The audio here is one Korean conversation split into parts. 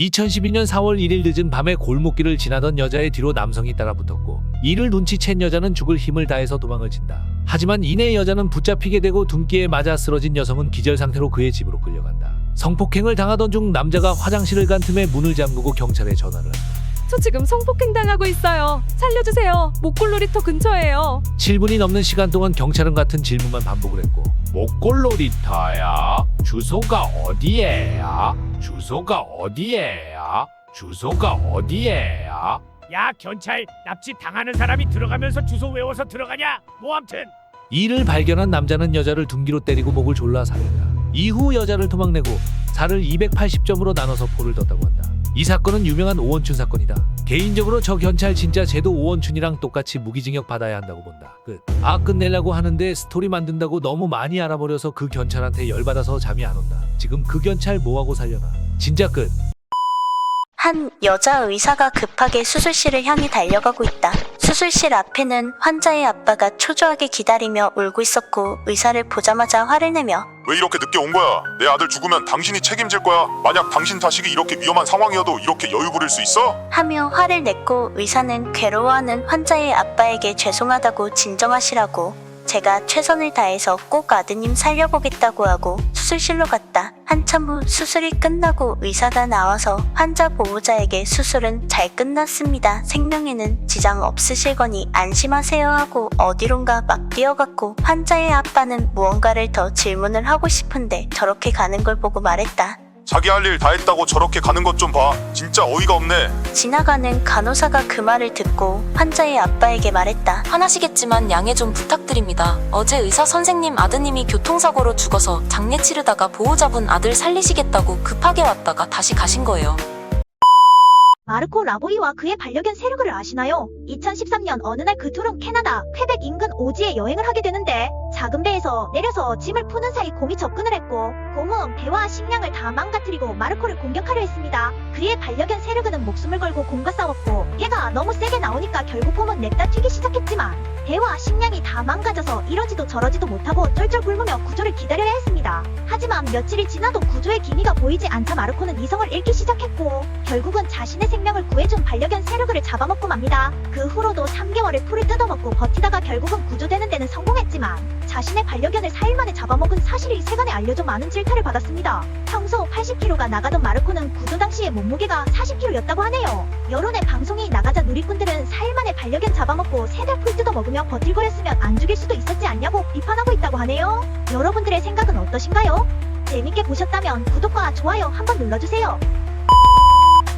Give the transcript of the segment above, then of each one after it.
2012년 4월 1일 늦은 밤에 골목길을 지나던 여자의 뒤로 남성이 따라 붙었고 이를 눈치챈 여자는 죽을 힘을 다해서 도망을 친다. 하지만 이내 여자는 붙잡히게 되고 둔기에 맞아 쓰러진 여성은 기절 상태로 그의 집으로 끌려간다. 성폭행을 당하던 중 남자가 화장실을 간 틈에 문을 잠그고 경찰에 전화를 한다. 저 지금 성폭행 당하고 있어요. 살려주세요. 목골놀이터 근처예요. 7분이 넘는 시간 동안 경찰은 같은 질문만 반복을 했고 목골놀이터야 주소가 어디에야 주소가 어디에야 주소가 어디에야 야 경찰 납치 당하는 사람이 들어가면서 주소 외워서 들어가냐? 뭐 암튼? 이를 발견한 남자는 여자를 둔기로 때리고 목을 졸라 살린다. 이후 여자를 도망내고 살을 280점으로 나눠서 포를 떴다고 한다. 이 사건은 유명한 오원춘 사건이다 개인적으로 저 경찰 진짜 쟤도 오원춘이랑 똑같이 무기징역 받아야 한다고 본다 끝. 아 끝내려고 하는데 스토리 만든다고 너무 많이 알아버려서 그 경찰한테 열받아서 잠이 안 온다 지금 그 경찰 뭐하고 살려나 진짜 끝 한 여자 의사가 급하게 수술실을 향해 달려가고 있다. 수술실 앞에는 환자의 아빠가 초조하게 기다리며 울고 있었고 의사를 보자마자 화를 내며 왜 이렇게 늦게 온 거야? 내 아들 죽으면 당신이 책임질 거야. 만약 당신 자식이 이렇게 위험한 상황이어도 이렇게 여유 부릴 수 있어? 하며 화를 냈고 의사는 괴로워하는 환자의 아빠에게 죄송하다고 진정하시라고 제가 최선을 다해서 꼭 아드님 살려보겠다고 하고 수술실로 갔다. 한참 후 수술이 끝나고 의사가 나와서 환자 보호자에게 수술은 잘 끝났습니다. 생명에는 지장 없으실 거니 안심하세요 하고 어디론가 막 뛰어갔고 환자의 아빠는 무언가를 더 질문을 하고 싶은데 저렇게 가는 걸 보고 말했다. 자기 할 일 다 했다고 저렇게 가는 것 좀 봐. 진짜 어이가 없네. 지나가는 간호사가 그 말을 듣고 환자의 아빠에게 말했다. 화나시겠지만 양해 좀 부탁드립니다. 어제 의사 선생님 아드님이 교통사고로 죽어서 장례 치르다가 보호자분 아들 살리시겠다고 급하게 왔다가 다시 가신 거예요. 마르코 라보이와 그의 반려견 세르그를 아시나요? 2013년 어느 날 그 둘은 캐나다 퀘벡 인근 오지에 여행을 하게 되는데 작은 배에서 내려서 짐을 푸는 사이 곰이 접근을 했고 곰은 배와 식량을 다 망가뜨리고 마르코를 공격하려 했습니다. 그의 반려견 세르그는 목숨을 걸고 곰과 싸웠고 얘가 너무 세게 나오니까 결국 곰은 냅다 튀기 시작했지만 배와 식량이 다 망가져서 이러지도 저러지도 못하고 쩔쩔 굶으며 구조를 기다려야 했습니다. 하지만 며칠이 지나도 구조의 기미가 보이지 않자 마르코는 이성을 잃기 시작했고 결국은 자신의 생명을 구해준 반려견 세르그를 잡아먹고 맙니다. 그 후로도 3개월을 풀을 뜯어먹고 버티다가 결국은 구조되는 데는 성공했지만 자신의 반려견을 4일 만에 잡아먹은 사실이 세간에 알려져 많은 질타를 받았습니다. 평소 80kg가 나가던 마르코는 구조 당시의 몸무게가 40kg였다고 하네요. 여론의 방송이 나가자 누리꾼들은 4일 만에 반려견 잡아먹고 3달 풀 뜯어먹으며 버틸거렸으면 안 죽일 수도 있었지 않냐고 비판하고 있다고 하네요. 여러분들의 생각은 어떠신가요? 재밌게 보셨다면 구독과 좋아요 한번 눌러주세요.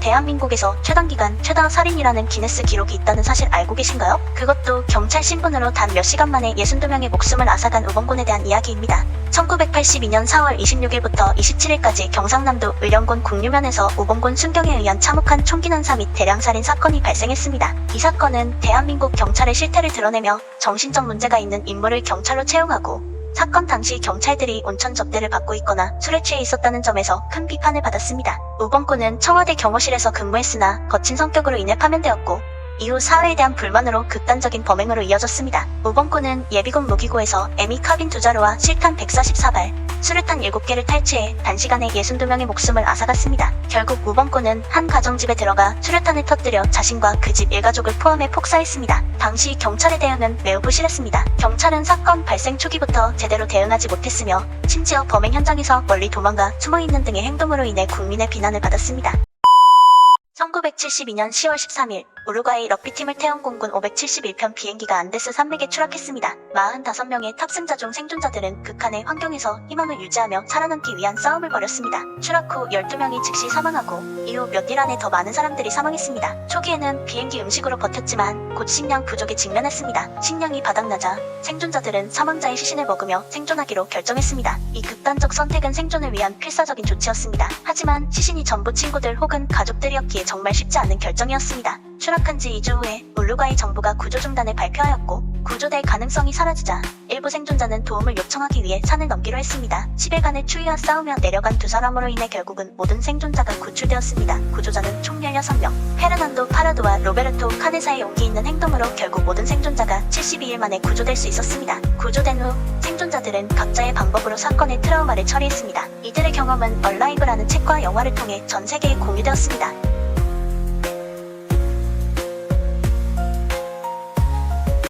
대한민국에서 최단 기간 최다 살인이라는 기네스 기록이 있다는 사실 알고 계신가요? 그것도 경찰 신분으로 단 몇 시간 만에 62명의 목숨을 앗아간 우범군에 대한 이야기입니다. 1982년 4월 26일부터 27일까지 경상남도 의령군 국류면에서 우범군 순경에 의한 참혹한 총기 난사 및 대량 살인 사건이 발생했습니다. 이 사건은 대한민국 경찰의 실태를 드러내며 정신적 문제가 있는 인물을 경찰로 채용하고 사건 당시 경찰들이 온천 접대를 받고 있거나 술에 취해 있었다는 점에서 큰 비판을 받았습니다. 우범군은 청와대 경호실에서 근무했으나 거친 성격으로 인해 파면되었고 이후 사회에 대한 불만으로 극단적인 범행으로 이어졌습니다. 우범군은 예비군 무기고에서 에미 카빈 두 자루와 실탄 144발, 수류탄 7개를 탈취해 단시간에 62명의 목숨을 앗아갔습니다. 결국 우범군은 한 가정집에 들어가 수류탄을 터뜨려 자신과 그 집 일가족을 포함해 폭사했습니다. 당시 경찰의 대응은 매우 부실했습니다. 경찰은 사건 발생 초기부터 제대로 대응하지 못했으며 심지어 범행 현장에서 멀리 도망가 숨어있는 등의 행동으로 인해 국민의 비난을 받았습니다. 1972년 10월 13일 우루과이 럭비팀을 태운 공군 571편 비행기가 안데스 산맥에 추락했습니다. 45명의 탑승자 중 생존자들은 극한의 환경에서 희망을 유지하며 살아남기 위한 싸움을 벌였습니다. 추락 후 12명이 즉시 사망하고 이후 몇 일 안에 더 많은 사람들이 사망했습니다. 초기에는 비행기 음식으로 버텼지만 곧 식량 부족에 직면했습니다. 식량이 바닥나자 생존자들은 사망자의 시신을 먹으며 생존하기로 결정했습니다. 이 극단적 선택은 생존을 위한 필사적인 조치였습니다. 하지만 시신이 전부 친구들 혹은 가족들이었기에 정말 쉽지 않은 결정이었습니다. 추락한 지 2주 후에 울루과이 정부가 구조 중단을 발표하였고 구조될 가능성이 사라지자 일부 생존자는 도움을 요청하기 위해 산을 넘기로 했습니다. 10일간의 추위와 싸우며 내려간 두 사람으로 인해 결국은 모든 생존자가 구출되었습니다. 구조자는 총 16명. 페르난도 파라도와 로베르토 카네사의 용기 있는 행동으로 결국 모든 생존자가 72일 만에 구조될 수 있었습니다. 구조된 후 생존자들은 각자의 방법으로 사건의 트라우마를 처리했습니다. 이들의 경험은 얼라이브라는 책과 영화를 통해 전 세계에 공유되었습니다.